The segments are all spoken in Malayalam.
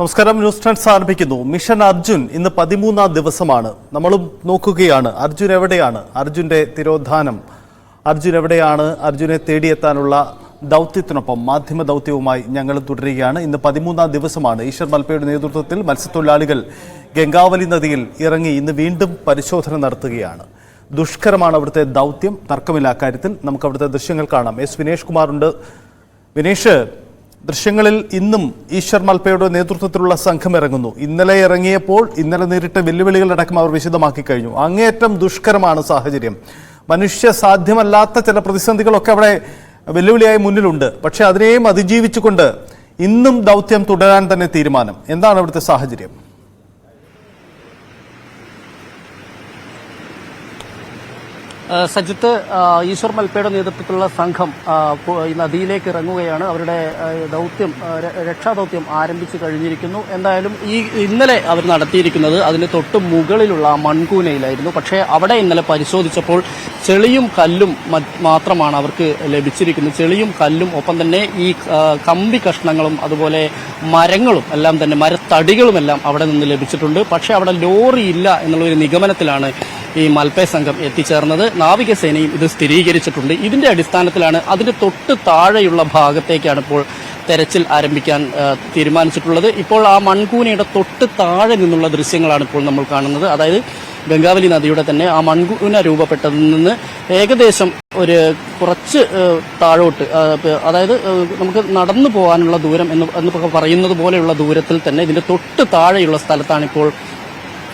നമസ്കാരം ന്യൂസ് ട്രെൻഡ്സ് ആരംഭിക്കുന്നു. മിഷൻ അർജുൻ ഇന്ന് പതിമൂന്നാം ദിവസമാണ്. നമ്മളും നോക്കുകയാണ്. അർജുൻ എവിടെയാണ്? അർജുന്റെ തിരോധാനം. അർജുൻ എവിടെയാണ്? അർജുനെ തേടിയെത്താനുള്ള ദൗത്യത്തിനൊപ്പം മാധ്യമ ദൗത്യവുമായി ഞങ്ങൾ തുടരുകയാണ്. ഇന്ന് പതിമൂന്നാം ദിവസമാണ്. ഈശ്വർ മൽപ്പയുടെ നേതൃത്വത്തിൽ മത്സ്യത്തൊഴിലാളികൾ ഗംഗാവലി നദിയിൽ ഇറങ്ങി ഇന്ന് വീണ്ടും പരിശോധന നടത്തുകയാണ്. ദുഷ്കരമാണ് അവിടുത്തെ ദൗത്യം. തർക്കമില്ല അക്കാര്യത്തിൽ. നമുക്ക് അവിടുത്തെ ദൃശ്യങ്ങൾ കാണാം. എസ് വിനേഷ് കുമാറുണ്ട്. വിനേഷ് ദൃശ്യങ്ങളിൽ ഇന്നും ഈശ്വർ മൽപ്പയുടെ നേതൃത്വത്തിലുള്ള സംഘം ഇറങ്ങുന്നു. ഇന്നലെ ഇറങ്ങിയപ്പോൾ ഇന്നലെ നേരിട്ട വെല്ലുവിളികളടക്കം അവർ വിശദമാക്കി കഴിഞ്ഞു. അങ്ങേയറ്റം ദുഷ്കരമാണ് സാഹചര്യം. മനുഷ്യ സാധ്യമല്ലാത്ത ചില പ്രതിസന്ധികളൊക്കെ അവിടെ വെല്ലുവിളിയായി മുന്നിലുണ്ട്. പക്ഷേ അതിനെയും അതിജീവിച്ചുകൊണ്ട് ഇന്നും ദൗത്യം തുടരാൻ തന്നെ തീരുമാനം. എന്താണ് അവിടുത്തെ സാഹചര്യം? സജിത്ത് ഈശ്വർ മൽപ്പയുടെ നേതൃത്വത്തിലുള്ള സംഘം നദിയിലേക്ക് ഇറങ്ങുകയാണ്. അവരുടെ ദൗത്യം രക്ഷാദൌത്യം ആരംഭിച്ചു കഴിഞ്ഞിരിക്കുന്നു. എന്തായാലും ഈ ഇന്നലെ അവർ നടത്തിയിരിക്കുന്നത് അതിന് തൊട്ട് മുകളിലുള്ള മൺകൂനയിലായിരുന്നു. പക്ഷേ അവിടെ ഇന്നലെ പരിശോധിച്ചപ്പോൾ ചെളിയും കല്ലും മാത്രമാണ് അവർക്ക് ലഭിച്ചിരിക്കുന്നത്. ചെളിയും കല്ലും ഒപ്പം തന്നെ ഈ കമ്പി കഷ്ണങ്ങളും അതുപോലെ മരങ്ങളും എല്ലാം തന്നെ മരത്തടികളുമെല്ലാം അവിടെ നിന്ന് ലഭിച്ചിട്ടുണ്ട്. പക്ഷേ അവിടെ ലോറി ഇല്ല എന്നുള്ള ഒരു നിഗമനത്തിലാണ് ഈ മൽപ്പേ സംഘം എത്തിച്ചേർന്നത് നാവികസേനയും ഇത് സ്ഥിരീകരിച്ചിട്ടുണ്ട്. ഇതിന്റെ അടിസ്ഥാനത്തിലാണ് അതിന്റെ തൊട്ട് താഴെയുള്ള ഭാഗത്തേക്കാണ് ഇപ്പോൾ തെരച്ചിൽ ആരംഭിക്കാൻ തീരുമാനിച്ചിട്ടുള്ളത്. ഇപ്പോൾ ആ മൺകൂനയുടെ തൊട്ട് താഴെ നിന്നുള്ള ദൃശ്യങ്ങളാണ് ഇപ്പോൾ നമ്മൾ കാണുന്നത്. അതായത് ഗംഗാവലി നദിയുടെ തന്നെ ആ മൺകൂന രൂപപ്പെട്ടതിൽ നിന്ന് ഏകദേശം ഒരു കുറച്ച് താഴോട്ട് അതായത് നമുക്ക് നടന്നു പോകാനുള്ള ദൂരം എന്ന് എന്ന് പറയുന്നത് പോലെയുള്ള ദൂരത്തിൽ തന്നെ ഇതിന്റെ തൊട്ട് താഴെയുള്ള സ്ഥലത്താണ് ഇപ്പോൾ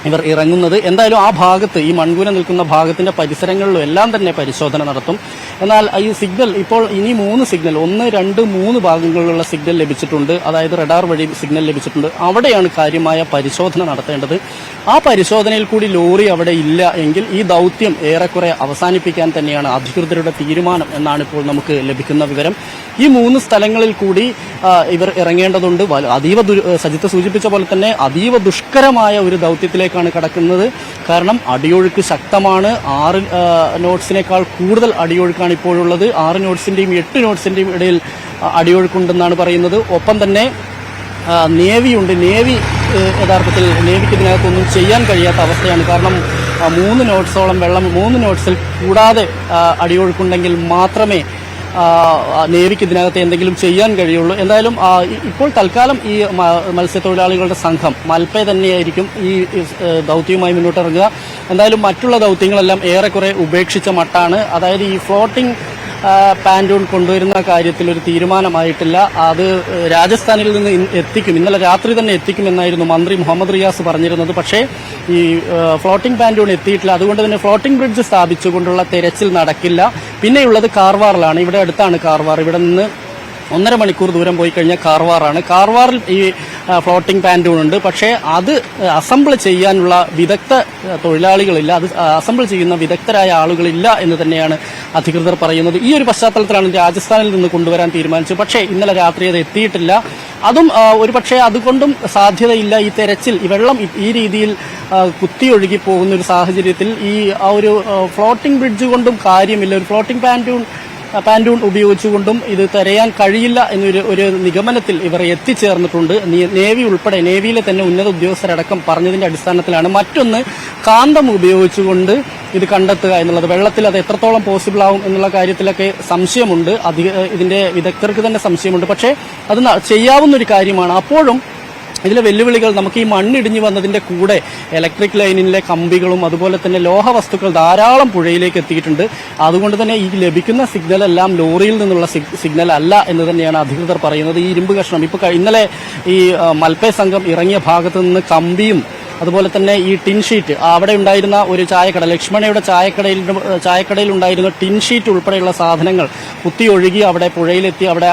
ഇവർ ഇറങ്ങുന്നത്. എന്തായാലും ആ ഭാഗത്ത് ഈ മൺകൂന നിൽക്കുന്ന ഭാഗത്തിന്റെ പരിസരങ്ങളിലും എല്ലാം തന്നെ പരിശോധന നടത്തും. എന്നാൽ ഈ സിഗ്നൽ ഇപ്പോൾ ഇനി മൂന്ന് സിഗ്നൽ ഒന്ന് രണ്ട് മൂന്ന് ഭാഗങ്ങളിലുള്ള സിഗ്നൽ ലഭിച്ചിട്ടുണ്ട്. അതായത് റഡാർ വഴി സിഗ്നൽ ലഭിച്ചിട്ടുണ്ട്. അവിടെയാണ് കാര്യമായ പരിശോധന നടത്തേണ്ടത്. ആ പരിശോധനയിൽ കൂടി ലോറി അവിടെ ഇല്ല എങ്കിൽ ഈ ദൗത്യം ഏറെക്കുറെ അവസാനിപ്പിക്കാൻ തന്നെയാണ് അധികൃതരുടെ തീരുമാനം എന്നാണ് ഇപ്പോൾ നമുക്ക് ലഭിക്കുന്ന വിവരം. ഈ മൂന്ന് സ്ഥലങ്ങളിൽ കൂടി ഇവർ ഇറങ്ങേണ്ടതുണ്ട്. അതീവ സജിത്ത് സൂചിപ്പിച്ച പോലെ തന്നെ അതീവ ദുഷ്കരമായ ഒരു ദൗത്യത്തിലേക്കാണ് കിടക്കുന്നത്. കാരണം അടിയൊഴുക്ക് ശക്തമാണ്. ആറ് നോട്ട്സിനേക്കാൾ കൂടുതൽ അടിയൊഴുക്കാണ് ഇപ്പോഴുള്ളത്. ആറ് നോട്ട്സിന്റെയും എട്ട് നോട്ട്സിന്റെയും ഇടയിൽ അടിയൊഴുക്കുണ്ടെന്നാണ് പറയുന്നത്. ഒപ്പം തന്നെ നേവിയുണ്ട്. നേവി യഥാർത്ഥത്തിൽ നേവിക്ക് ഇതിനകത്തൊന്നും ചെയ്യാൻ കഴിയാത്ത അവസ്ഥയാണ്. കാരണം മൂന്ന് നോട്ട്സോളം വെള്ളം മൂന്ന് നോട്ട്സിൽ കൂടാതെ അടിയൊഴുക്കുണ്ടെങ്കിൽ മാത്രമേ നേവിക്ക് ഇതിനകത്ത് എന്തെങ്കിലും ചെയ്യാൻ കഴിയുള്ളൂ. എന്തായാലും ഇപ്പോൾ തൽക്കാലം ഈ മത്സ്യത്തൊഴിലാളികളുടെ സംഘം മൽപ്പെ തന്നെയായിരിക്കും ഈ ദൗത്യവുമായി മുന്നോട്ടിറങ്ങുക. എന്തായാലും മറ്റുള്ള ദൗത്യങ്ങളെല്ലാം ഏറെക്കുറെ ഉപേക്ഷിച്ച മട്ടാണ്. അതായത് ഈ ഫ്ലോട്ടിംഗ് പാന്റൂൺ കൊണ്ടുവരുന്ന കാര്യത്തിൽ ഒരു തീരുമാനമായിട്ടില്ല. അത് രാജസ്ഥാനിൽ നിന്ന് എത്തിക്കും. ഇന്നലെ രാത്രി തന്നെ എത്തിക്കുമെന്നായിരുന്നു മന്ത്രി മുഹമ്മദ് റിയാസ് പറഞ്ഞിരുന്നത്. പക്ഷേ ഈ ഫ്ലോട്ടിംഗ് പാന്റൂൺ എത്തിയിട്ടില്ല. അതുകൊണ്ട് തന്നെ ഫ്ലോട്ടിംഗ് ബ്രിഡ്ജ് സ്ഥാപിച്ചുകൊണ്ടുള്ള തെരച്ചിൽ നടക്കില്ല. പിന്നെയുള്ളത് കാർവാറിലാണ്. ഇവിടെ അടുത്താണ് കാർവാർ. ഇവിടെ നിന്ന് ഒന്നര മണിക്കൂർ ദൂരം പോയി കഴിഞ്ഞാൽ കാർവാറാണ്. കാർവാറിൽ ഈ ഫ്ലോട്ടിംഗ് പാന്റൂൺ ഉണ്ട്. പക്ഷേ അത് അസംബിൾ ചെയ്യാനുള്ള വിദഗ്ധ തൊഴിലാളികളില്ല. അത് അസംബിൾ ചെയ്യുന്ന വിദഗ്ധരായ ആളുകളില്ല എന്ന് തന്നെയാണ് അധികൃതർ പറയുന്നത്. ഈ ഒരു പശ്ചാത്തലത്തിലാണ് രാജസ്ഥാനിൽ നിന്ന് കൊണ്ടുവരാൻ തീരുമാനിച്ചത്. പക്ഷേ ഇന്നലെ രാത്രി അത് എത്തിയിട്ടില്ല. അതും ആ, ഒരു പക്ഷേ അതുകൊണ്ടും സാധ്യതയില്ല ഈ തെരച്ചിൽ. ഈ വെള്ളം ഈ- രീതിയിൽ കുത്തിയൊഴുകി പോകുന്ന ഒരു സാഹചര്യത്തിൽ ഈ ആ ഒരു ഫ്ലോട്ടിംഗ് ബ്രിഡ്ജ് കൊണ്ടും കാര്യമില്ല. ഒരു ഫ്ലോട്ടിംഗ് പാന്റൂൺ പാന്റൂൺ ഉപയോഗിച്ചുകൊണ്ടും ഇത് തെരയാൻ കഴിയില്ല എന്നൊരു ഒരു നിഗമനത്തിൽ ഇവർ എത്തിച്ചേർന്നിട്ടുണ്ട്. നേവി ഉൾപ്പെടെ നേവിയിലെ തന്നെ ഉന്നത ഉദ്യോഗസ്ഥരടക്കം പറഞ്ഞതിന്റെ അടിസ്ഥാനത്തിലാണ് മറ്റൊന്ന് കാന്തം ഉപയോഗിച്ചുകൊണ്ട് ഇത് കണ്ടെത്തുക എന്നുള്ളത്. വെള്ളത്തിൽ അത് എത്രത്തോളം പോസിബിൾ ആവും എന്നുള്ള കാര്യത്തിലൊക്കെ സംശയമുണ്ട്. അധിക ഇതിന്റെ വിദഗ്ധർക്ക് തന്നെ സംശയമുണ്ട്. പക്ഷേ അത് ചെയ്യാവുന്ന ഒരു കാര്യമാണ്. അപ്പോഴും ഇതിലെ വെല്ലുവിളികൾ നമുക്ക് ഈ മണ്ണിടിഞ്ഞു വന്നതിന്റെ കൂടെ ഇലക്ട്രിക് ലൈനിലെ കമ്പികളും അതുപോലെ തന്നെ ലോഹ വസ്തുക്കൾ ധാരാളം പുഴയിലേക്ക് എത്തിയിട്ടുണ്ട്. അതുകൊണ്ട് തന്നെ ഈ ലഭിക്കുന്ന സിഗ്നൽ എല്ലാം ലോറിയിൽ നിന്നുള്ള സിഗ്നൽ അല്ല എന്ന് തന്നെയാണ് അധികൃതർ പറയുന്നത്. ഈ ഇരുമ്പ് കഷ്ണം ഇപ്പൊ ഇന്നലെ ഈ മൽപ്പേ സംഘം ഇറങ്ങിയ ഭാഗത്ത് നിന്ന് കമ്പിയും അതുപോലെ തന്നെ ഈ ടിൻ ഷീറ്റ് അവിടെ ഉണ്ടായിരുന്ന ഒരു ചായക്കട ലക്ഷ്മണയുടെ ചായക്കടയിൽ ചായക്കടയിൽ ഉണ്ടായിരുന്ന ടിൻ ഷീറ്റ് ഉൾപ്പെടെയുള്ള സാധനങ്ങൾ കുത്തി ഒഴുകി അവിടെ പുഴയിലെത്തി അവിടെ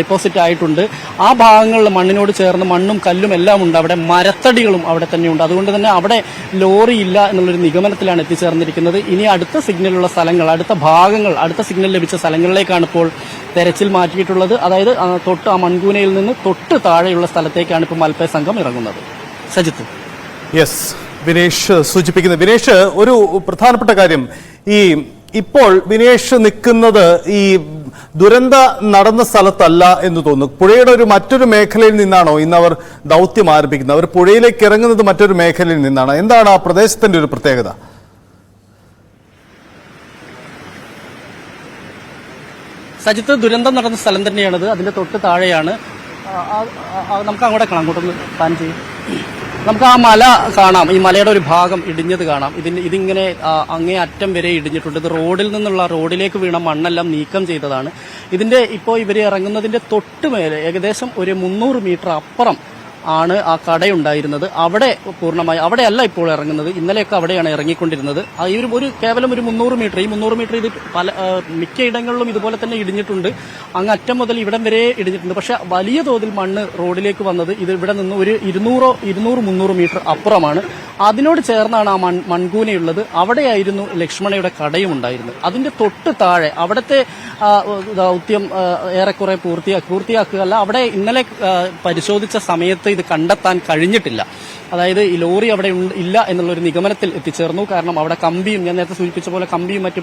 ഡിപ്പോസിറ്റ് ആയിട്ടുണ്ട്. ആ ഭാഗങ്ങളിൽ മണ്ണിനോട് ചേർന്ന് മണ്ണും കല്ലും എല്ലാം ഉണ്ട്. അവിടെ മരത്തടികളും അവിടെ തന്നെയുണ്ട് അതുകൊണ്ട് തന്നെ അവിടെ ലോറി ഇല്ല എന്നുള്ളൊരു നിഗമനത്തിലാണ് എത്തിച്ചേർന്നിരിക്കുന്നത്. ഇനി അടുത്ത സിഗ്നലുള്ള സ്ഥലങ്ങൾ അടുത്ത ഭാഗങ്ങൾ അടുത്ത സിഗ്നൽ ലഭിച്ച സ്ഥലങ്ങളിലേക്കാണ് ഇപ്പോൾ തെരച്ചിൽ മാറ്റിയിട്ടുള്ളത്. അതായത് തൊട്ട് ആ മൺകൂനയിൽ നിന്ന് തൊട്ട് താഴെയുള്ള സ്ഥലത്തേക്കാണ് ഇപ്പോൾ മൽപ്പയ സംഘം ഇറങ്ങുന്നത്. സജിത്ത്. യെസ് വിനേഷ് സൂചിപ്പിക്കുന്നത് വിനേഷ് ഒരു പ്രധാനപ്പെട്ട കാര്യം. ഈ ഇപ്പോൾ വിനേഷ് നിൽക്കുന്നത് ഈ ദുരന്ത നടന്ന സ്ഥലത്തല്ല എന്ന് തോന്നുന്നു. പുഴയുടെ ഒരു മറ്റൊരു മേഖലയിൽ നിന്നാണോ ഇന്ന് അവർ ദൗത്യം ആരംഭിക്കുന്നത്? അവർ പുഴയിലേക്ക് ഇറങ്ങുന്നത് മറ്റൊരു മേഖലയിൽ നിന്നാണ്. എന്താണ് ആ പ്രദേശത്തിന്റെ ഒരു പ്രത്യേകത? സജിത്ത് ദുരന്തം നടന്ന സ്ഥലം തന്നെയാണത്. അതിന്റെ തൊട്ട് താഴെയാണ്. നമുക്ക് അങ്ങോട്ട് കാണാം. അങ്ങോട്ടൊന്ന് പ്ലാൻ ചെയ്യും. നമുക്ക് ആ മല കാണാം. ഈ മലയുടെ ഒരു ഭാഗം ഇടിഞ്ഞത് കാണാം. ഇതിന് ഇതിങ്ങനെ അങ്ങേ അറ്റം വരെ ഇടിഞ്ഞിട്ടുണ്ട്. ഇത് റോഡിൽ നിന്നുള്ള റോഡിലേക്ക് വീണ മണ്ണെല്ലാം നീക്കം ചെയ്തതാണ്. ഇതിന്റെ ഇപ്പോൾ ഇവർ ഇറങ്ങുന്നതിന്റെ തൊട്ട് മേലെ ഏകദേശം ഒരു മുന്നൂറ് മീറ്റർ അപ്പുറം ആണ് ആ കടയുണ്ടായിരുന്നത്. അവിടെ പൂർണമായി അവിടെയല്ല ഇപ്പോൾ ഇറങ്ങുന്നത്. ഇന്നലെയൊക്കെ അവിടെയാണ് ഇറങ്ങിക്കൊണ്ടിരുന്നത്. ഈ ഒരു ഒരു കേവലം ഒരു മുന്നൂറ് മീറ്റർ ഈ മുന്നൂറ് മീറ്റർ ഇത് പല ആ, മിക്ക ഇടങ്ങളിലും ഇതുപോലെ തന്നെ ഇടിഞ്ഞിട്ടുണ്ട്. അങ്ങ് അറ്റം മുതൽ ഇവിടം വരെ ഇടിഞ്ഞിട്ടുണ്ട്. പക്ഷെ വലിയ തോതിൽ മണ്ണ് റോഡിലേക്ക് വന്നത് ഇത് ഇവിടെ നിന്ന് ഒരു ഇരുന്നൂറോ ഇരുന്നൂറ് മുന്നൂറ് മീറ്റർ അപ്പുറമാണ്. അതിനോട് ചേർന്നാണ് ആ മൺ മൺകൂനയുള്ളത്. അവിടെയായിരുന്നു ലക്ഷ്മണയുടെ കടയും ഉണ്ടായിരുന്നത്. അതിന്റെ തൊട്ട് താഴെ അവിടുത്തെ ദൗത്യം ഏറെക്കുറെ പൂർത്തിയാ പൂർത്തിയാക്കുക അല്ല അവിടെ ഇന്നലെ പരിശോധിച്ച സമയത്ത് ഇത് കണ്ടെത്താൻ കഴിഞ്ഞിട്ടില്ല. അതായത് ഈ ലോറി അവിടെ ഇല്ല എന്നുള്ള ഒരു നിഗമനത്തിൽ എത്തിച്ചേർന്നു. കാരണം അവിടെ കമ്പിയും ഞാൻ നേരത്തെ സൂചിപ്പിച്ച പോലെ കമ്പിയും മറ്റ്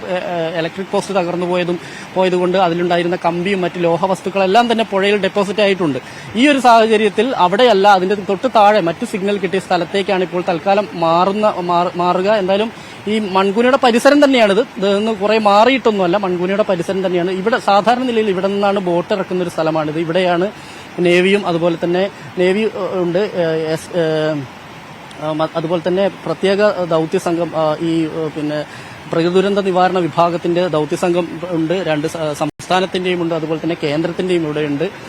ഇലക്ട്രിക് പോസ്റ്റ് തകർന്നു പോയതും പോയതുകൊണ്ട് അതിലുണ്ടായിരുന്ന കമ്പിയും മറ്റ് ലോഹവസ്തുക്കളെല്ലാം തന്നെ പുഴയിൽ ഡെപ്പോസിറ്റ് ആയിട്ടുണ്ട്. ഈ ഒരു സാഹചര്യത്തിൽ അവിടെയല്ല അതിന്റെ തൊട്ട് താഴെ മറ്റ് സിഗ്നൽ കിട്ടിയ സ്ഥലത്തേക്കാണ് ഇപ്പോൾ തൽക്കാലം മാറുന്ന മാറുക. എന്തായാലും ഈ മൺകൂനയുടെ പരിസരം തന്നെയാണിത്. ഇതെന്ന് കുറെ മാറിയിട്ടൊന്നുമല്ല മൺകൂനയുടെ പരിസരം തന്നെയാണ്. ഇവിടെ സാധാരണ നിലയിൽ ഇവിടെ നിന്നാണ് ബോട്ട് ഇറക്കുന്ന ഒരു സ്ഥലമാണിത്. ഇവിടെയാണ് നേവിയും അതുപോലെ തന്നെ നേവി ഉണ്ട് അതുപോലെ തന്നെ പ്രത്യേക ദൗത്യ സംഘം ഈ പിന്നെ പ്രകൃതിദുരന്ത നിവാരണ വിഭാഗത്തിന്റെ ദൗത്യ സംഘം ഉണ്ട് രണ്ട് സംസ്ഥാനത്തിന്റെയും ഉണ്ട് അതുപോലെ തന്നെ കേന്ദ്രത്തിന്റെയും ഇവിടെ ഉണ്ട് ആ,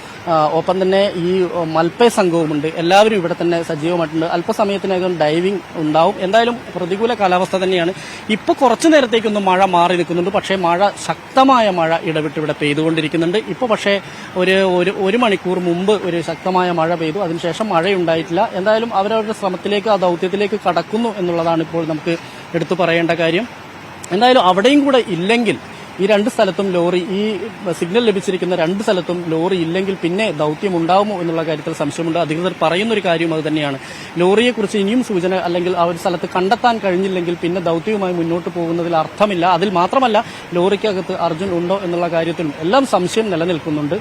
ഒപ്പം തന്നെ ഈ മൽപ്പേ സംഘവുമുണ്ട്. എല്ലാവരും ഇവിടെ തന്നെ സജീവമായിട്ടുണ്ട്. അല്പസമയത്തിനകം ഡൈവിംഗ് ഉണ്ടാവും. എന്തായാലും പ്രതികൂല കാലാവസ്ഥ തന്നെയാണ്. ഇപ്പൊ കുറച്ചു നേരത്തേക്കൊന്ന് മഴ മാറി നിൽക്കുന്നുണ്ട്. പക്ഷേ മഴ ശക്തമായ മഴ ഇടവിട്ട് ഇവിടെ പെയ്തുകൊണ്ടിരിക്കുന്നുണ്ട്. ഇപ്പൊ പക്ഷേ ഒരു ഒരു ഒരു മണിക്കൂർ മുമ്പ് ഒരു ശക്തമായ മഴ പെയ്തു. അതിനുശേഷം മഴയുണ്ടായിട്ടില്ല. എന്തായാലും അവരവരുടെ ശ്രമത്തിലേക്ക് ആ ദൗത്യത്തിലേക്ക് കടക്കുന്നു എന്നുള്ളതാണ് ഇപ്പോൾ നമുക്ക് എടുത്തു പറയേണ്ട കാര്യം. എന്തായാലും അവിടെയും കൂടെ ഇല്ലെങ്കിൽ ഈ രണ്ട് സ്ഥലത്തും ലോറി ഈ സിഗ്നൽ ലഭിച്ചിരിക്കുന്ന രണ്ട് സ്ഥലത്തും ലോറി ഇല്ലെങ്കിൽ പിന്നെ ദൗത്യം ഉണ്ടാവുമോ എന്നുള്ള കാര്യത്തിൽ സംശയമുണ്ട്. അധികൃതർ പറയുന്ന ഒരു കാര്യം അത് തന്നെയാണ്. ലോറിയെക്കുറിച്ച് ഇനിയും സൂചന അല്ലെങ്കിൽ ആ ഒരു സ്ഥലത്ത് കണ്ടെത്താൻ കഴിഞ്ഞില്ലെങ്കിൽ പിന്നെ ദൗത്യവുമായി മുന്നോട്ട് പോകുന്നതിൽ അർത്ഥമില്ല. അതിൽ മാത്രമല്ല ലോറിക്കകത്ത് അർജുൻ ഉണ്ടോ എന്നുള്ള കാര്യത്തിലും എല്ലാം സംശയം നിലനിൽക്കുന്നുണ്ട്.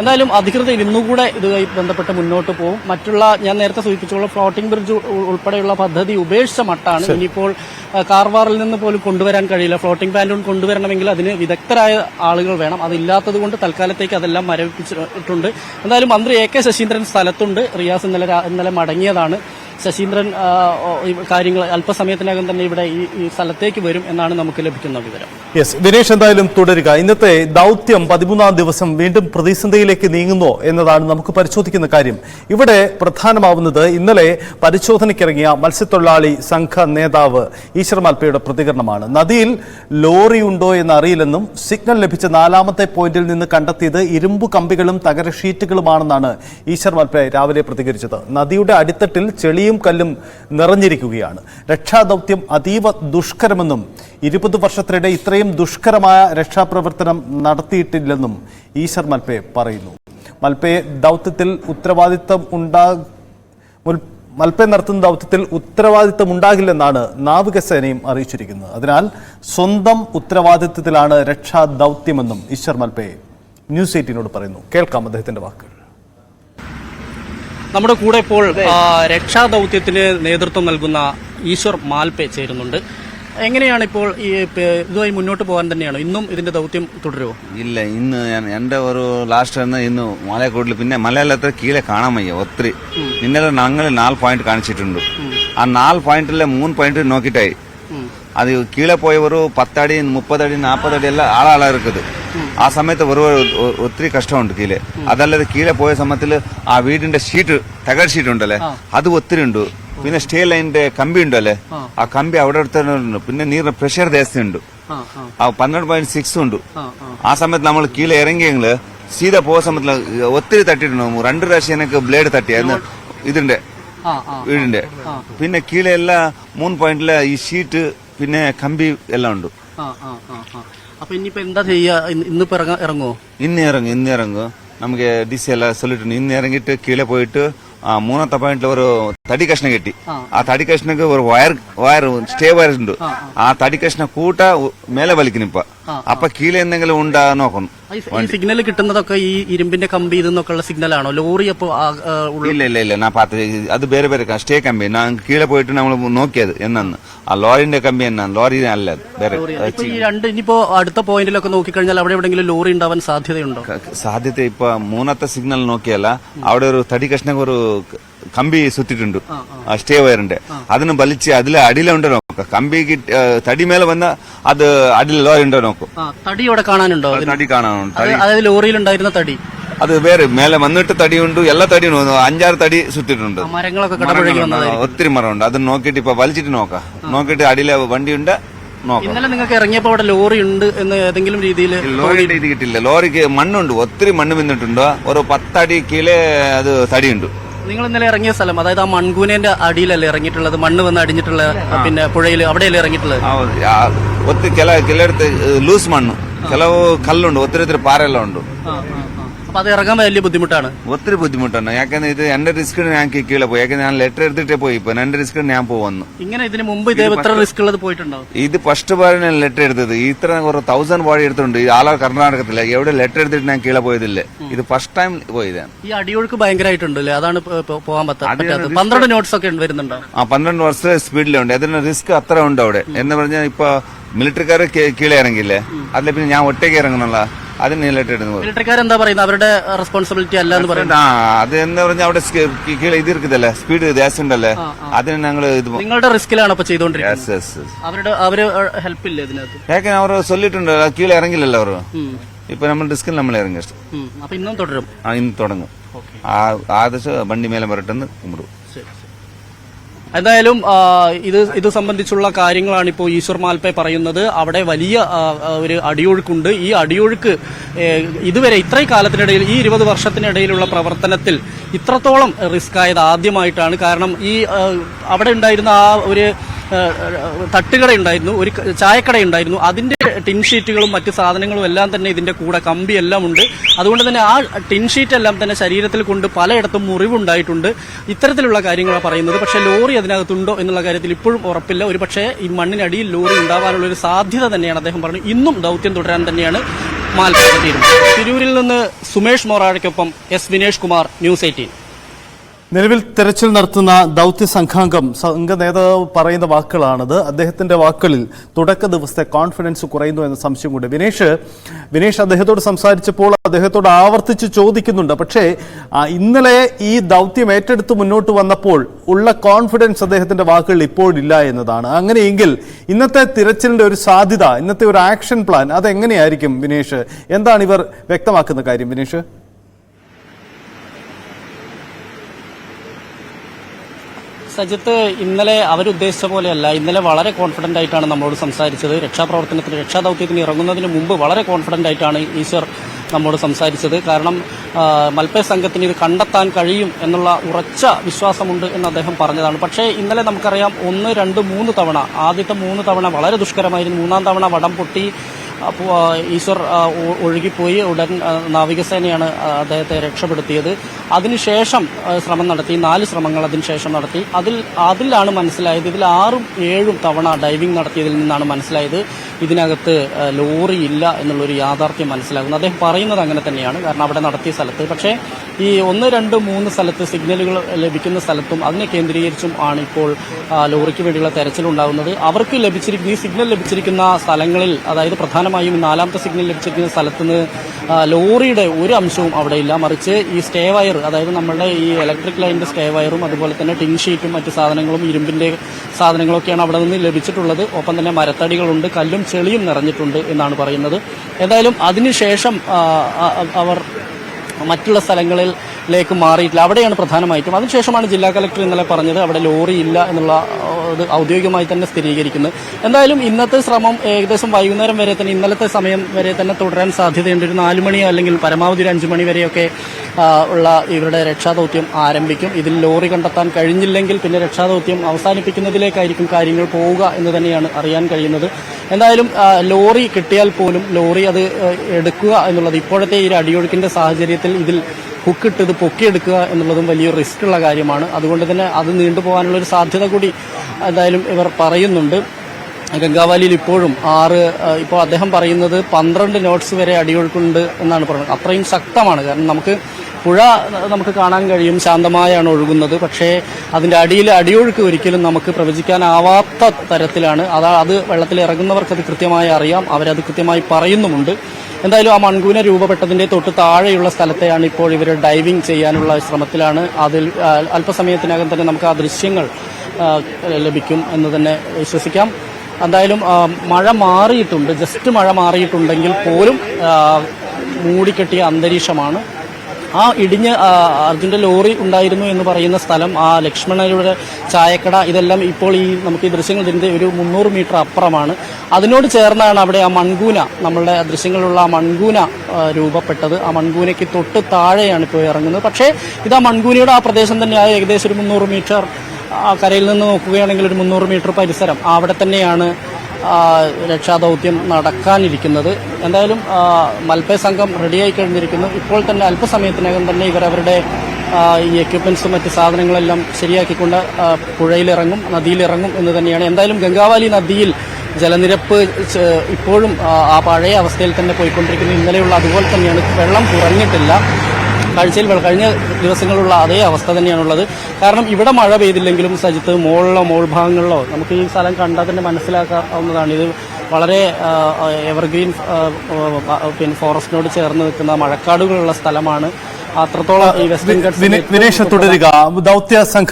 എന്തായാലും അധികൃതർ ഇന്നുകൂടെ ഇതുമായി ബന്ധപ്പെട്ട് മുന്നോട്ട് പോകും മറ്റുള്ള ഞാൻ നേരത്തെ സൂചിപ്പിച്ചുള്ള ഫ്ലോട്ടിംഗ് ബ്രിഡ്ജ് ഉൾപ്പെടെയുള്ള പദ്ധതി ഉപേക്ഷിച്ച മട്ടാണ്. ഇനിയിപ്പോൾ കാർവാറിൽ നിന്ന് പോലും കൊണ്ടുവരാൻ കഴിയില്ല. ഫ്ലോട്ടിംഗ് പാന്റൂൺ കൊണ്ടുവരണമെങ്കിൽ അതിന് വിദഗ്ധരായ ആളുകൾ വേണം. അതില്ലാത്തത് കൊണ്ട് തൽക്കാലത്തേക്ക് അതെല്ലാം മരവിപ്പിച്ചിട്ടുണ്ട്. എന്തായാലും മന്ത്രി എ കെ ശശീന്ദ്രൻ സ്ഥലത്തുണ്ട്. റിയാസ് ഇന്നലെ ഇന്നലെ മടങ്ങിയതാണ്. ശശീന്ദ്രൻ കാര്യങ്ങൾ അല്പസമയത്തിനകം തന്നെ ഇവിടെ ഈ സ്ഥലത്തേക്ക് വരും എന്നാണ് നമുക്ക് ലഭിക്കുന്ന വിവരം. യെസ് വിനേഷ് എന്തായാലും തുടരുക. ഇന്നത്തെ ദൗത്യം പതിമൂന്നാം ദിവസം വീണ്ടും പ്രതിസന്ധിയിലേക്ക് നീങ്ങുന്നോ എന്നതാണ് നമുക്ക് പരിശോധിക്കുന്ന കാര്യം. ഇവിടെ പ്രധാനമാവുന്നത് ഇന്നലെ പരിശോധനയ്ക്കിറങ്ങിയ മത്സ്യത്തൊഴിലാളി സംഘ നേതാവ് ഈശ്വർ മാൽപ്പയുടെ പ്രതികരണമാണ്. നദിയിൽ ലോറി ഉണ്ടോ എന്ന് അറിയില്ലെന്നും സിഗ്നൽ ലഭിച്ച നാലാമത്തെ പോയിന്റിൽ നിന്ന് കണ്ടെത്തിയത് ഇരുമ്പു കമ്പികളും തകര ഷീറ്റുകളുമാണെന്നാണ് ഈശ്വർ മാൽപ്പ രാവിലെ പ്രതികരിച്ചത്. നദിയുടെ അടിത്തട്ടിൽ ചെളിയും കല്ലും നിറഞ്ഞിരിക്കുകയാണ്. രക്ഷാദൗത്യം അതീവ ദുഷ്കരമെന്നും ഇരുപത് വർഷത്തിനിടെ ഇത്രയും ദുഷ്കരമായ രക്ഷാപ്രവർത്തനം നടത്തിയിട്ടില്ലെന്നും ഈശ്വർ മൽപ്പെ പറയുന്നു. മൽപ്പയെ ദൗത്യത്തിൽ ഉത്തരവാദിത്തം ഉണ്ടാ മുൽ- മൽപ്പെ നടത്തുന്ന ദൗത്യത്തിൽ ഉത്തരവാദിത്തം ഉണ്ടാകില്ലെന്നാണ് നാവികസേനയും അറിയിച്ചിരിക്കുന്നത്. അതിനാൽ സ്വന്തം ഉത്തരവാദിത്തത്തിലാണ് രക്ഷാ ദൗത്യമെന്നും ഈശ്വർ മൽപ്പെ ന്യൂസ് എയ്റ്റീനോട് പറയുന്നു. കേൾക്കാം അദ്ദേഹത്തിന്റെ വാക്കുകൾ. നമ്മുടെ കൂടെ ഇപ്പോൾ രക്ഷാദൌത്യത്തിന് നേതൃത്വം നൽകുന്ന ഈശ്വർ മാൽപെ ചേരുന്നുണ്ട്. എങ്ങനെയാണ് ഇപ്പോൾ ഈ ഇതുമായി മുന്നോട്ട് പോകാൻ തന്നെയാണോ? ഇന്നും ഇതിന്റെ ദൗത്യം തുടരുമോ ഇല്ല ഇന്ന് എന്റെ ഒരു ലാസ്റ്റ് എന്ന് ഇന്ന് മലയക്കോട്ടിൽ പിന്നെ മലയാളത്തിൽ കീഴെ കാണാൻ വയ്യ ഒത്തിരി. ഇന്നലെ ഞങ്ങൾ നാല് പോയിന്റ് കാണിച്ചിട്ടുണ്ട്. ആ നാല് പോയിന്റിലെ മൂന്ന് പോയിന്റ് നോക്കിട്ടായി അത് കീഴെ പോയവർ പത്തടി മുപ്പതടി നാൽപ്പതടി എല്ലാം ആളാളാ இருக்குது ആ സമയത്ത് ഒരു ഒത്തിരി കഷ്ടമുണ്ട് കീഴെ അതല്ലാതെ കീഴെ പോയ സമയത്തിൽ ആ വീടിന്റെ ഷീറ്റ് തകർ ഷീറ്റ് ഉണ്ടല്ലേ അത് ഒത്തിരി ഉണ്ട്. പിന്നെ സ്റ്റേ ലൈനിന്റെ കമ്പി ഉണ്ടല്ലേ? ആ. കമ്പി അവിടെ അടുത്തുണ്ട് പിന്നെ നീറിന് പ്രഷർ ദേശം ഉണ്ട്. ആ പന്ത്രണ്ട് പോയിന്റ് സിക്സ് ഉണ്ട്. ആ സമയത്ത് നമ്മൾ കീഴെ ഇറങ്ങിയെങ്കിൽ സീത പോയ സമയത്ത് ഒത്തിരി തട്ടിയിട്ടുണ്ട്. രണ്ട് പ്രാവശ്യം എനിക്ക് ബ്ലേഡ് തട്ടിയായിരുന്നു ഇതിന്റെ വീടിന്റെ. പിന്നെ കീഴെ എല്ലാ മൂന്ന് പോയിന്റിലെ ഈ ഷീറ്റ് പിന്നെ കമ്പി എല്ലാം ഉണ്ട്. അപ്പൊ ഇനിയിപ്പോ എന്താ ചെയ്യാ? ഇന്നിപ്പോ ഇറങ്ങോ ഇന്ന് ഇറങ്ങും ഇന്ന് ഇറങ്ങും. ನಮಗೆ ಡಿ ಸಿ ಎಲ್ಲ ಸೊಲಿಟು ಇನ್ನು ಇರಂಗಿಟ್ಟು ಕೀಳೇ ಪೋಯಿಟ್ಟು ಆ തടി ಕಷ್ಣ കെട്ടി. ആ. തടി കഷ്ണക്ക് ഒരു വയർ വയർ സ്റ്റേ വയർ ഉണ്ട്. ആ തടി കഷ്ണ കൂട്ട മേലെ വലിക്കുന്നു ഇപ്പൊ. അപ്പൊ കീഴിൽ എന്തെങ്കിലും ഉണ്ടാ നോക്കണം. സിഗ്നൽ കിട്ടുന്നതൊക്കെ ഈ ഇരുമ്പിന്റെ കമ്പി ഇതെന്നൊക്കെയുള്ള സിഗ്നൽ ആണോ? ലോറി അപ്പൊ ഇല്ല ഇല്ല ഇല്ല. ഞാൻ പാത്ത അത് വേറെ വേറെ സ്റ്റേ കമ്പി. കീഴെ പോയിട്ട് നമ്മൾ നോക്കിയത് എന്നാണ് ആ ലോറിന്റെ കമ്പി എന്നാണ്. ലോറി അല്ല രണ്ട് ഇനിയിപ്പോ അടുത്ത പോയിന്റിലൊക്കെ നോക്കിക്കഴിഞ്ഞാൽ അവിടെ എവിടെങ്കിലും ലോറി ഉണ്ടാവാൻ സാധ്യതയുണ്ടോ? സാധ്യത ഇപ്പൊ മൂന്നത്തെ സിഗ്നൽ നോക്കിയല്ല. അവിടെ ഒരു തടി കഷ്ണ ഒരു കമ്പി സുത്തിട്ടുണ്ട്. ആ സ്റ്റേ വയറിന്റെ. അതിന് വലിച്ച് അതിൽ അടിയിലുണ്ടോ നോക്കാം. തടി മേലെ വന്ന അത് അടിയിൽ ലോറി ഉണ്ടോ നോക്കും. ആ തടി അവിടെ കാണാനുണ്ടോ തടി കാണാനുണ്ട്. അത് തടി. അത് വേറെ മേലെ വന്നിട്ട് തടിയുണ്ട് എല്ലാ തടിയും. അഞ്ചാറ് തടി സുത്തിട്ടുണ്ട്. ഒത്തിരി മരമുണ്ട്. അത് നോക്കിയിട്ട് ഇപ്പൊ വലിച്ചിട്ട് നോക്ക. നോക്കിയിട്ട് അടിയിലെ വണ്ടി ഉണ്ട് ഇന്നലെ നിങ്ങൾക്ക് ഇറങ്ങിയപ്പോ അവിടെ ലോറി ഉണ്ട് എന്ന് ഏതെങ്കിലും രീതിയിൽ ലോറി കിട്ടില്ല ലോറിക്ക് മണ്ണുണ്ട്. ഒത്തിരി മണ്ണ് വന്നിട്ടുണ്ട് ഒരു പത്തടി കീഴേ അത് തടിയുണ്ട്. നിങ്ങൾ ഇന്നലെ ഇറങ്ങിയ സ്ഥലം അതായത് ആ മൺകൂനേന്റെ അടിയിലല്ലേ ഇറങ്ങിയിട്ടുള്ളത് മണ്ണ് വന്ന് അടിഞ്ഞിട്ടുള്ള പിന്നെ പുഴയിൽ അവിടെയല്ലേ ഇറങ്ങിയിട്ടുള്ളത് ಆ, ಆ, ಒತ್ತಿ ಕೆಲ ಕೆಲವರ್ದು ಲೂಸ್ ಮಣ್ಣು ಕೆಲವು ಕಲ್ಲುಂಡು ಒತ್ತಿರಿ ಒತ್ತಿರಿ ಪಾರೆಲ್ಲ ಉಂಟು അപ്പൊ അത് ഇറങ്ങാൻ വലിയ ബുദ്ധിമുട്ടാണ് ഒത്തിരി ബുദ്ധിമുട്ടാണ് ಯಾಕಂದ್ರೆ ಇದು എന്റെ റിസ്ക് ഞാൻ കീഴെ പോയി ಯಾಕಂದ್ರೆ ഞാൻ ലെറ്റർ എടുത്തിട്ടേ പോയി ഇപ്പൊ എന്റെ റിസ്ക് ഞാൻ പോവന്നു ഇങ്ങനെ ഇതിന് മുമ്പ് ഇതേ എത്ര റിസ്ക് ഉള്ളത് പോയിട്ടുണ്ടാവും ഇത് ഫസ്റ്റ് ബാരി ഞാൻ ലെറ്റർ എടുത്തത് ഇത്ര ഒരു തൗസൻഡ് ബോഡി എടുത്തിട്ടുണ്ട് ഈ ആളാ കർണാടകത്തില്ല എവിടെ ലെറ്റർ എടുത്തിട്ട് ഞാൻ കീഴെ പോയതില്ല ഇത് ഫസ്റ്റ് ടൈം പോയതാണ് ഈ അടിയൊഴുക്ക് ഭയങ്കരമായിട്ടുണ്ട് അല്ലേ അതാണ് ഇപ്പൊ- ഇപ്പൊ പോകാൻ പറ്റാ- പറ്റാത്തത് പന്ത്രണ്ട് നോട്ട്സ് ഒക്കെ വരുന്നുണ്ടോ ആ പന്ത്രണ്ട് വർഷം സ്പീഡിലുണ്ട് അതിന് റിസ്ക് അത്ര ഉണ്ട് അവിടെ എന്ന് പറഞ്ഞാൽ ഇപ്പൊ മിലിറ്ററിക്കാർ കീഴെ ഇറങ്ങില്ലേ അതിൽ പിന്നെ ഞാൻ ഒറ്റയ്ക്ക് ഇറങ്ങണല്ല അതിന് ഇലക്ട്രിക്കാർ എന്താ പറയുന്നത്? അവരുടെ റെസ്പോൺസിബിലിറ്റി അല്ല എന്ന് പറയുന്നത്. ആ അത് എന്ന് പറഞ്ഞാൽ അവിടെ ഇത് ഇരിക്കുന്നല്ലേ? സ്പീഡ് ഗ്യാസ് ഉണ്ടല്ലേ അതിന് ഞങ്ങൾ ഇത് നിങ്ങളുടെ റിസ്കിലാണ് അപ്പൊ ചെയ്തോണ്ടിരിക്കുന്നത് അവരുടെ അവർ ഇല്ല ഇതിനകത്ത്? ചൊല്ലിട്ടുണ്ട് കീഴിൽ ഇറങ്ങില്ലല്ലോ അവർ ഇപ്പൊ നമ്മൾ ഡിസ്കിൽ നമ്മൾ ഇറങ്ങി. ഇന്നും തുടരും. ആ ഇന്ന് തുടങ്ങും. ആ ആദേശം വണ്ടി മേലെ വരട്ടെന്ന് കുമ്പിടും. എന്തായാലും ഇത് ഇത് സംബന്ധിച്ചുള്ള കാര്യങ്ങളാണ് ഇപ്പോൾ ഈശ്വർ മാൽപ്പെ പറയുന്നത്. അവിടെ വലിയ ഒരു അടിയൊഴുക്കുണ്ട്. ഈ അടിയൊഴുക്ക് ഇതുവരെ ഇത്രയും കാലത്തിനിടയിൽ ഈ ഇരുപത് വർഷത്തിനിടയിലുള്ള പ്രവർത്തനത്തിൽ ഇത്രത്തോളം റിസ്ക് ആയത് ആദ്യമായിട്ടാണ്. കാരണം ഈ അവിടെ ഉണ്ടായിരുന്ന ആ ഒരു തട്ടുകട ഉണ്ടായിരുന്നു ഒരു ചായക്കട ഉണ്ടായിരുന്നു. അതിന്റെ ടിൻ ഷീറ്റുകളും മറ്റ് സാധനങ്ങളും എല്ലാം തന്നെ ഇതിന്റെ കൂടെ കമ്പി എല്ലാം ഉണ്ട്. അതുകൊണ്ട് തന്നെ ആ ടിൻ ഷീറ്റ് എല്ലാം തന്നെ ശരീരത്തിൽ കൊണ്ട് പലയിടത്തും മുറിവുണ്ടായിട്ടുണ്ട്. ഇത്തരത്തിലുള്ള കാര്യങ്ങളാണ് പറയുന്നത്. പക്ഷേ ലോറി അതിനകത്തുണ്ടോ എന്നുള്ള കാര്യത്തിൽ ഇപ്പോഴും ഉറപ്പില്ല. ഒരു ഈ മണ്ണിനടിയിൽ ലോറി ഉണ്ടാവാനുള്ള ഒരു സാധ്യത തന്നെയാണ് അദ്ദേഹം പറഞ്ഞു ഇന്നും ദൗത്യം തുടരാൻ തന്നെയാണ് മാൽപ്പ തീരുമാനം. തിരൂരിൽ നിന്ന് Sumesh മൊറാഴയ്ക്കൊപ്പം S Vinesh Kumar news eighteen. നിലവിൽ തെരച്ചിൽ നടത്തുന്ന ദൗത്യ സംഘാംഗം സംഘ നേതാവ് പറയുന്ന വാക്കുകളാണത്. അദ്ദേഹത്തിന്റെ വാക്കുകളിൽ തുടക്ക ദിവസത്തെ കോൺഫിഡൻസ് കുറയുന്നു എന്ന സംശയം കൊണ്ട്. വിനേഷ് വിനേഷ് അദ്ദേഹത്തോട് സംസാരിച്ചപ്പോൾ അദ്ദേഹത്തോട് ആവർത്തിച്ച് ചോദിക്കുന്നുണ്ട്. പക്ഷേ ഇന്നലെ ഈ ദൗത്യം ഏറ്റെടുത്ത് മുന്നോട്ട് വന്നപ്പോൾ ഉള്ള കോൺഫിഡൻസ് അദ്ദേഹത്തിന്റെ വാക്കുകളിൽ ഇപ്പോഴില്ല എന്നതാണ്. അങ്ങനെയെങ്കിൽ ഇന്നത്തെ തിരച്ചിലിന്റെ ഒരു സാധ്യത ഇന്നത്തെ ഒരു ആക്ഷൻ പ്ലാൻ അതെങ്ങനെയായിരിക്കും വിനേഷ്? എന്താണ് ഇവർ വ്യക്തമാക്കുന്ന കാര്യം വിനേഷ്? സജിത്ത് ഇന്നലെ അവരുദ്ദേശിച്ച പോലെയല്ല. ഇന്നലെ വളരെ കോൺഫിഡന്റ് ആയിട്ടാണ് നമ്മളോട് സംസാരിച്ചത്. രക്ഷാപ്രവർത്തനത്തിന് രക്ഷാദൌത്യത്തിന് ഇറങ്ങുന്നതിന് മുമ്പ് വളരെ കോൺഫിഡന്റ് ആയിട്ടാണ് ഈശ്വർ നമ്മോട് സംസാരിച്ചത്. കാരണം മൽപ്പേ സംഘത്തിന് ഇത് കണ്ടെത്താൻ കഴിയും എന്നുള്ള ഉറച്ച വിശ്വാസമുണ്ട് എന്ന് അദ്ദേഹം പറഞ്ഞതാണ്. പക്ഷേ ഇന്നലെ നമുക്കറിയാം ഒന്ന് രണ്ട് മൂന്ന് തവണ ആദ്യത്തെ മൂന്ന് തവണ വളരെ ദുഷ്കരമായിരുന്നു. മൂന്നാം തവണ വടം പൊട്ടി ഈശ്വർ ഒഴുകിപ്പോയി. ഉടൻ നാവികസേനയാണ് അദ്ദേഹത്തെ രക്ഷപ്പെടുത്തിയത്. അതിനുശേഷം ശ്രമം നടത്തി. നാല് ശ്രമങ്ങൾ അതിനുശേഷം നടത്തി. അതിൽ അതിലാണ് മനസ്സിലായത്. ഇതിൽ ആറും ഏഴും തവണ ഡൈവിംഗ് നടത്തിയതിൽ നിന്നാണ് മനസ്സിലായത്. ഇതിനകത്ത് ലോറി ഇല്ല എന്നുള്ളൊരു യാഥാർത്ഥ്യം മനസ്സിലാകുന്നു. അദ്ദേഹം പറയുന്നത് അങ്ങനെ തന്നെയാണ്. കാരണം അവിടെ നടത്തിയ സ്ഥലത്ത്. പക്ഷേ ഈ ഒന്ന് രണ്ട് മൂന്ന് സ്ഥലത്ത് സിഗ്നലുകൾ ലഭിക്കുന്ന സ്ഥലത്തും അതിനെ കേന്ദ്രീകരിച്ചും ആണ് ഇപ്പോൾ ലോറിക്ക് വേണ്ടിയുള്ള തെരച്ചിലുണ്ടാകുന്നത്. അവർക്ക് ലഭിച്ചിരിക്കുന്ന ഈ സിഗ്നൽ ലഭിച്ചിരിക്കുന്ന സ്ഥലങ്ങളിൽ അതായത് പ്രധാനമായും നാലാമത്തെ സിഗ്നൽ ലഭിച്ചിരിക്കുന്ന സ്ഥലത്ത് നിന്ന് ലോറിയുടെ ഒരു അംശവും അവിടെ ഇല്ല മറിച്ച് ഈ സ്റ്റേ വയർ അതായത് നമ്മുടെ ഈ ഇലക്ട്രിക് ലൈനിന്റെ സ്റ്റേ വയറും അതുപോലെ തന്നെ ടിൻ ഷീറ്റും മറ്റു സാധനങ്ങളും ഇരുമ്പിന്റെ സാധനങ്ങളൊക്കെയാണ് അവിടെ നിന്ന് ലഭിച്ചിട്ടുള്ളത്. ഒപ്പം തന്നെ മരത്തടികളുണ്ട് കല്ലും ചെളിയും നിറഞ്ഞിട്ടുണ്ട് എന്നാണ് പറയുന്നത്. എന്തായാലും അതിനുശേഷം അവർ മറ്റുള്ള സ്ഥലങ്ങളിലേക്ക് മാറിയിട്ടില്ല. അവിടെയാണ് പ്രധാനമായിട്ടും. അതിനുശേഷമാണ് ജില്ലാ കലക്ടർ ഇന്നലെ പറഞ്ഞത് അവിടെ ലോറി ഇല്ല എന്നുള്ള അത് ഔദ്യോഗികമായി തന്നെ സ്ഥിരീകരിക്കുന്നത്. എന്തായാലും ഇന്നത്തെ ശ്രമം ഏകദേശം വൈകുന്നേരം വരെ തന്നെ ഇന്നലത്തെ സമയം വരെ തന്നെ തുടരാൻ സാധ്യതയുണ്ട്. ഒരു നാല് മണി അല്ലെങ്കിൽ പരമാവധി ഒരു അഞ്ചുമണി വരെയൊക്കെ ഉള്ള ഇവരുടെ രക്ഷാദൌത്യം ആരംഭിക്കും. ഇതിൽ ലോറി കണ്ടെത്താൻ കഴിഞ്ഞില്ലെങ്കിൽ പിന്നെ രക്ഷാദൌത്യം അവസാനിപ്പിക്കുന്നതിലേക്കായിരിക്കും കാര്യങ്ങൾ പോവുക എന്ന് തന്നെയാണ് അറിയാൻ കഴിയുന്നത്. എന്തായാലും ലോറി കിട്ടിയാൽ പോലും ലോറി അത് എടുക്കുക എന്നുള്ളത് ഇപ്പോഴത്തെ ഈ ഒരു അടിയൊഴുക്കിന്റെ സാഹചര്യത്തിൽ ഇതിൽ ഹുക്കിട്ട് ഇത് പൊക്കിയെടുക്കുക എന്നുള്ളതും വലിയ റിസ്ക് ഉള്ള കാര്യമാണ്. അതുകൊണ്ട് തന്നെ അത് നീണ്ടുപോകാനുള്ള ഒരു സാധ്യത കൂടി എന്തായാലും ഇവർ പറയുന്നുണ്ട്. ഗംഗാവാലിയിൽ ഇപ്പോഴും ആറ് ഇപ്പോൾ അദ്ദേഹം പറയുന്നത് പന്ത്രണ്ട് നോട്ട്സ് വരെ അടിയൊഴുക്കുണ്ട് എന്നാണ് പറയുന്നത്. അത്രയും ശക്തമാണ്. കാരണം നമുക്ക് പുഴ നമുക്ക് കാണാൻ കഴിയും ശാന്തമായാണ് ഒഴുകുന്നത്. പക്ഷേ അതിന്റെ അടിയിൽ അടിയൊഴുക്ക് ഒരിക്കലും നമുക്ക് പ്രവചിക്കാനാവാത്ത തരത്തിലാണ്. അതാ അത് വെള്ളത്തിൽ ഇറങ്ങുന്നവർക്ക് അത് കൃത്യമായി അറിയാം. അവരത് കൃത്യമായി പറയുന്നുമുണ്ട്. എന്തായാലും ആ മൺകൂന രൂപപ്പെട്ടതിന്റെ തൊട്ട് താഴെയുള്ള സ്ഥലത്തെയാണ് ഇപ്പോൾ ഇവർ ഡൈവിംഗ് ചെയ്യാനുള്ള ശ്രമത്തിലാണ്. അതിൽ അല്പസമയത്തിനകം തന്നെ നമുക്ക് ആ ദൃശ്യങ്ങൾ ലഭിക്കും എന്ന് തന്നെ വിശ്വസിക്കാം. എന്തായാലും മഴ മാറിയിട്ടുണ്ട്. ജസ്റ്റ് മഴ മാറിയിട്ടുണ്ടെങ്കിൽ പോലും മൂടിക്കെട്ടിയ അന്തരീക്ഷമാണ്. ആ ഇടിഞ്ഞ് അർജുന്റെ ലോറി ഉണ്ടായിരുന്നു എന്ന് പറയുന്ന സ്ഥലം ആ ലക്ഷ്മണരുടെ ചായക്കട ഇതെല്ലാം ഇപ്പോൾ ഈ നമുക്ക് ഈ ദൃശ്യങ്ങൾ ഇതിന്റെ ഒരു മുന്നൂറ് മീറ്റർ അപ്പുറമാണ്. അതിനോട് ചേർന്നാണ് അവിടെ ആ മൺകൂന നമ്മളുടെ ദൃശ്യങ്ങളിലുള്ള ആ മൺകൂന രൂപപ്പെട്ടത്. ആ മൺകൂനയ്ക്ക് തൊട്ട് താഴെയാണ് ഇപ്പോൾ ഇറങ്ങുന്നത്. പക്ഷേ ഇത് ആ മൺകൂനയുടെ ആ പ്രദേശം തന്നെയായ ഏകദേശം ഒരു മുന്നൂറ് മീറ്റർ കരയിൽ നിന്ന് നോക്കുകയാണെങ്കിൽ ഒരു മുന്നൂറ് മീറ്റർ പരിസരം. അവിടെ തന്നെയാണ് രക്ഷാദൗത്യം നടക്കാനിരിക്കുന്നത്. എന്തായാലും മൽപ്പേ സംഘം റെഡിയായി കഴിഞ്ഞിരിക്കുന്നു. ഇപ്പോൾ തന്നെ അല്പസമയത്തിനകം തന്നെ ഇവർ അവരുടെ ഈ എക്യുപ്മെന്റ്സും മറ്റ് സാധനങ്ങളെല്ലാം ശരിയാക്കിക്കൊണ്ട് പുഴയിലിറങ്ങും നദിയിലിറങ്ങും എന്ന് തന്നെയാണ്. എന്തായാലും ഗംഗാവാലി നദിയിൽ ജലനിരപ്പ് ഇപ്പോഴും ആ പഴയ അവസ്ഥയിൽ തന്നെ പോയിക്കൊണ്ടിരിക്കുന്നു. ഇന്നലെയുള്ള അതുപോലെ തന്നെയാണ്. വെള്ളം കുറഞ്ഞിട്ടില്ല. കാഴ്ചയിൽ കഴിഞ്ഞ ദിവസങ്ങളുള്ള അതേ അവസ്ഥ തന്നെയാണുള്ളത്. കാരണം ഇവിടെ മഴ പെയ്തില്ലെങ്കിലും സജിത്ത് മുകളിലോ മോൾ ഭാഗങ്ങളിലോ നമുക്ക് ഈ സ്ഥലം കണ്ടാൽ തന്നെ മനസ്സിലാക്കാവുന്നതാണ്. ഇത് വളരെ എവർഗ്രീൻ പിന്നെ ഫോറസ്റ്റിനോട് ചേർന്ന് നിൽക്കുന്ന മഴക്കാടുകളുള്ള സ്ഥലമാണ്. അത്രത്തോളം ഈ വെസ്റ്റേൺ തുടരുക. ദൗത്യ സംഘം